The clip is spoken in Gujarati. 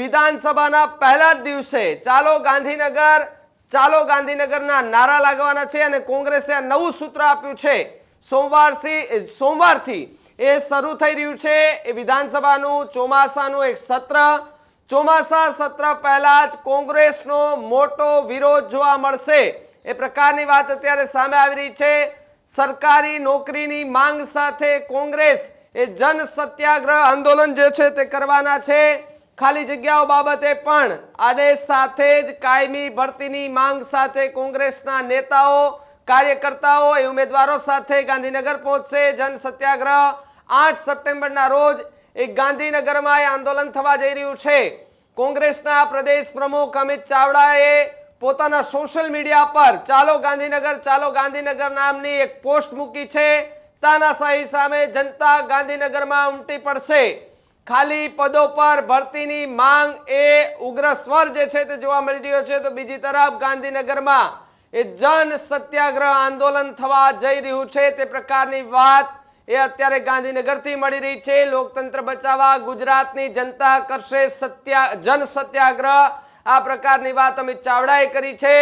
વિધાનસભાના પહેલા જ દિવસે ચાલો ગાંધીનગર, ચાલો ગાંધીનગરના નારા લાગવાના છે અને કોંગ્રેસે આ નવું સૂત્ર આપ્યું છે. સોમવારથી સોમવારથી એ શરૂ થઈ રહ્યું છે. એ વિધાનસભાનું ચોમાસાનું એક સત્ર. ચોમાસા સત્ર પહેલા જ કોંગ્રેસનો મોટો વિરોધ જોવા મળશે. એ પ્રકારની વાત અત્યારે સામે આવી રહી છે. સરકારી નોકરીની માંગ સાથે કોંગ્રેસ એ જન સત્યાગ્રહ આંદોલન જે છે તે કરવાના છે. ખાલી જગ્યાઓ બાબતે પણ અને સાથે જ કાયમી ભરતીની માંગ સાથે કોંગ્રેસના નેતાઓ, કાર્યકર્તાઓ એ ઉમેદવારો સાથે ગાંધીનગર પહોંચશે. જન સત્યાગ્રહ આઠ સપ્ટેમ્બરના રોજ એ ગાંધીનગરમાં આંદોલન થવા જઈ રહ્યું છે. કોંગ્રેસના પ્રદેશ પ્રમુખ અમિત ચાવડાએ પોતાના સોશિયલ મીડિયા પર ચાલો ગાંધીનગર ચાલો ગાંધીનગર નામની એક પોસ્ટ મૂકી છે. તાનાશાહી સામે જનતા ગાંધીનગરમાં ઉમટી પડશે. ખાલી પદો પર ભરતીની માંગ એ ઉગ્ર સ્વર જે છે તે જોવા મળી રહ્યો છે. તો બીજી તરફ ગાંધીનગરમાં એ જન સત્યાગ્રહ આંદોલન થવા જઈ રહ્યું છે. તે પ્રકારની વાત એ અત્યારે ગાંધીનગરથી મળી રહી છે. લોકતંત્ર બચાવવા ગુજરાતની જનતા કરશે સત્યા જન સત્યાગ્રહ. આ પ્રકારની વાત અમિત ચાવડાએ કરી છે.